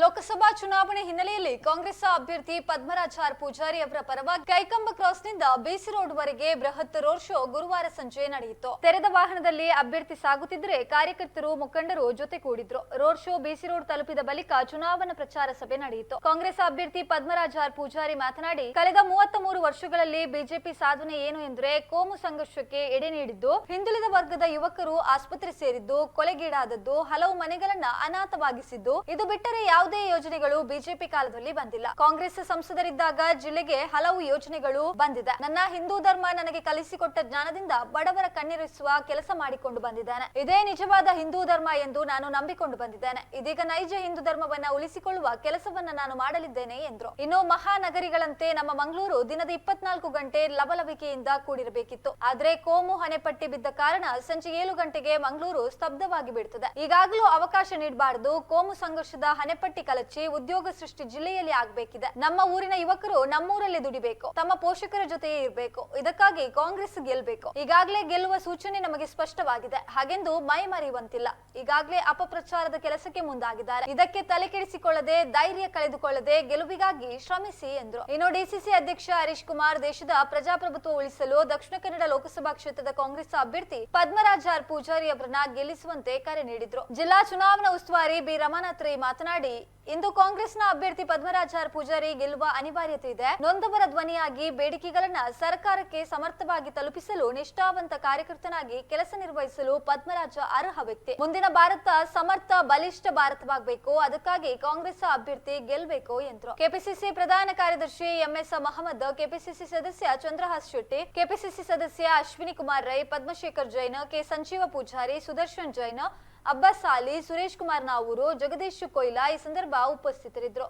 ಲೋಕಸಭಾ ಚುನಾವಣೆ ಹಿನ್ನೆಲೆಯಲ್ಲಿ ಕಾಂಗ್ರೆಸ್ ಅಭ್ಯರ್ಥಿ ಪದ್ಮರಾಜಾರ್ ಪೂಜಾರಿ ಅವರ ಪರವಾಗಿ ಕೈಕಂಬ ಕ್ರಾಸ್ನಿಂದ ಬಿಸಿ ರೋಡ್ ವರೆಗೆ ಬೃಹತ್ ರೋಡ್ ಶೋ ಗುರುವಾರ ಸಂಜೆ ನಡೆಯಿತು. ತೆರೆದ ವಾಹನದಲ್ಲಿ ಅಭ್ಯರ್ಥಿ ಸಾಗುತ್ತಿದ್ದರೆ ಕಾರ್ಯಕರ್ತರು, ಮುಖಂಡರು ಜೊತೆಗೂಡಿದ್ರು. ರೋಡ್ ಶೋ ಬಿಸಿ ರೋಡ್ ತಲುಪಿದ ಬಳಿಕ ಚುನಾವಣಾ ಪ್ರಚಾರ ಸಭೆ ನಡೆಯಿತು. ಕಾಂಗ್ರೆಸ್ ಅಭ್ಯರ್ಥಿ ಪದ್ಮರಾಜಾರ್ ಪೂಜಾರಿ ಮಾತನಾಡಿ, ಕಳೆದ ಮೂವತ್ತ ಮೂರು ವರ್ಷಗಳಲ್ಲಿ ಬಿಜೆಪಿ ಸಾಧನೆ ಏನು ಎಂದರೆ ಕೋಮು ಸಂಘರ್ಷಕ್ಕೆ ಎಡೆ ನೀಡಿದ್ದು, ಹಿಂದುಳಿದ ವರ್ಗದ ಯುವಕರು ಆಸ್ಪತ್ರೆ ಸೇರಿದ್ದು, ಕೊಲೆಗೀಡಾದದ್ದು, ಹಲವು ಮನೆಗಳನ್ನ ಅನಾಥವಾಗಿಸಿದ್ದು, ಇದು ಬಿಟ್ಟರೆ ಯಾವುದೇ ಯೋಜನೆಗಳು ಬಿಜೆಪಿ ಕಾಲದಲ್ಲಿ ಬಂದಿಲ್ಲ. ಕಾಂಗ್ರೆಸ್ ಸಂಸದರಿದ್ದಾಗ ಜಿಲ್ಲೆಗೆ ಹಲವು ಯೋಜನೆಗಳು ಬಂದಿದೆ. ನನ್ನ ಹಿಂದೂ ಧರ್ಮ ನನಗೆ ಕಲಿಸಿಕೊಟ್ಟ ಜ್ಞಾನದಿಂದ ಬಡವರ ಕಣ್ಣೀರಿಸುವ ಕೆಲಸ ಮಾಡಿಕೊಂಡು ಬಂದಿದ್ದೇನೆ. ಇದೇ ನಿಜವಾದ ಹಿಂದೂ ಧರ್ಮ ಎಂದು ನಾನು ನಂಬಿಕೊಂಡು ಬಂದಿದ್ದೇನೆ. ಇದೀಗ ನೈಜ ಹಿಂದೂ ಧರ್ಮವನ್ನ ಉಳಿಸಿಕೊಳ್ಳುವ ಕೆಲಸವನ್ನ ನಾನು ಮಾಡಲಿದ್ದೇನೆ ಎಂದರು. ಇನ್ನು ಮಹಾನಗರಿಗಳಂತೆ ನಮ್ಮ ಮಂಗಳೂರು ದಿನದ ಇಪ್ಪತ್ನಾಲ್ಕು ಗಂಟೆ ಲವಲವಿಕೆಯಿಂದ ಕೂಡಿರಬೇಕಿತ್ತು. ಆದ್ರೆ ಕೋಮು ಹಣೆಪಟ್ಟಿ ಬಿದ್ದ ಕಾರಣ ಸಂಜೆ ಏಳು ಗಂಟೆಗೆ ಮಂಗಳೂರು ಸ್ತಬ್ಧವಾಗಿ ಬಿಡುತ್ತದೆ ಈಗಾಗಲೂ ಅವಕಾಶ ನೀಡಬಾರದು. ಕೋಮು ಸಂಘರ್ಷದ ಹಣೆಪಟ್ಟಿ ಕಲಚಿ ಉದ್ಯೋಗ ಸೃಷ್ಟಿ ಜಿಲ್ಲೆಯಲ್ಲಿ ಆಗಬೇಕಿದೆ. ನಮ್ಮ ಊರಿನ ಯುವಕರು ನಮ್ಮೂರಲ್ಲಿ ದುಡಿಬೇಕು. ತಮ್ಮ ಪೋಷಕರ ಜೊತೆಯೇ ಇರಬೇಕು. ಇದಕ್ಕಾಗಿ ಕಾಂಗ್ರೆಸ್ ಗೆಲ್ಲಬೇಕು ಈಗಾಗಲೇ ಗೆಲ್ಲುವ ಸೂಚನೆ ನಮಗೆ ಸ್ಪಷ್ಟವಾಗಿದೆ. ಹಾಗೆಂದು ಮೈ ಮರೆಯುವಂತಿಲ್ಲ. ಈಗಾಗಲೇ ಅಪಪ್ರಚಾರದ ಕೆಲಸಕ್ಕೆ ಮುಂದಾಗಿದ್ದಾರೆ. ಇದಕ್ಕೆ ತಲೆ ಕೆಡಿಸಿಕೊಳ್ಳದೆ, ಧೈರ್ಯ ಕಳೆದುಕೊಳ್ಳದೆ ಗೆಲುವಿಗಾಗಿ ಶ್ರಮಿಸಿ ಎಂದರು. ಇನ್ನು ಡಿಸಿಸಿ ಅಧ್ಯಕ್ಷ ಹರೀಶ್ ಕುಮಾರ್ ದೇಶದ ಪ್ರಜಾಪ್ರಭುತ್ವ ಉಳಿಸಲು ದಕ್ಷಿಣ ಕನ್ನಡ ಲೋಕಸಭಾ ಕ್ಷೇತ್ರದ ಕಾಂಗ್ರೆಸ್ ಅಭ್ಯರ್ಥಿ ಪದ್ಮರಾಜ್ ಆರ್ ಪೂಜಾರಿ ಅವರನ್ನ ಗೆಲ್ಲಿಸುವಂತೆ ಕರೆ ನೀಡಿದ್ರು. ಜಿಲ್ಲಾ ಚುನಾವಣಾ ಉಸ್ತುವಾರಿ ಬಿ ರಮಾನಾಥ್ ರೈ ಮಾತನಾಡಿ ಇಂದು ಕಾಂಗ್ರೆಸ್ನ ಅಭ್ಯರ್ಥಿ ಪದ್ಮರಾಜಾರ್ ಪೂಜಾರಿ ಗೆಲ್ಲುವ ಅನಿವಾರ್ಯತೆ ಇದೆ. ನೊಂದವರ ಧ್ವನಿಯಾಗಿ ಬೇಡಿಕೆಗಳನ್ನ ಸರ್ಕಾರಕ್ಕೆ ಸಮರ್ಥವಾಗಿ ತಲುಪಿಸಲು ನಿಷ್ಠಾವಂತ ಕಾರ್ಯಕರ್ತನಾಗಿ ಕೆಲಸ ನಿರ್ವಹಿಸಲು ಪದ್ಮರಾಜ ಅರ್ಹ ವ್ಯಕ್ತಿ. ಮುಂದಿನ ಭಾರತ ಸಮರ್ಥ, ಬಲಿಷ್ಠ ಭಾರತವಾಗಬೇಕು. ಅದಕ್ಕಾಗಿ ಕಾಂಗ್ರೆಸ್ ಅಭ್ಯರ್ಥಿ ಗೆಲ್ಲಬೇಕು ಎಂದರು. ಕೆಪಿಸಿಸಿ ಪ್ರಧಾನ ಕಾರ್ಯದರ್ಶಿ ಎಂಎಸ್ ಮಹಮ್ಮದ್, ಕೆಪಿಸಿಸಿ ಸದಸ್ಯ ಚಂದ್ರಹಾಸ್ ಶೆಟ್ಟಿ, ಕೆಪಿಸಿಸಿ ಸದಸ್ಯ ಅಶ್ವಿನಿ ಕುಮಾರ್ ರೈ, ಪದ್ಮಶೇಖರ್ ಜೈನ್, ಕೆ ಸಂಜೀವ ಪೂಜಾರಿ, ಸುದರ್ಶನ್ ಜೈನ್ ಅಬ್ಬಾಸ್ ಸಾಲಿ ಸುರೇಶ್ ಕುಮಾರ್ ನಾವೂರು ಜಗದೀಶ್ ಕೊಯ್ಲಾ ಈ ಸಂದರ್ಭ ಉಪಸ್ಥಿತರಿದ್ದರು.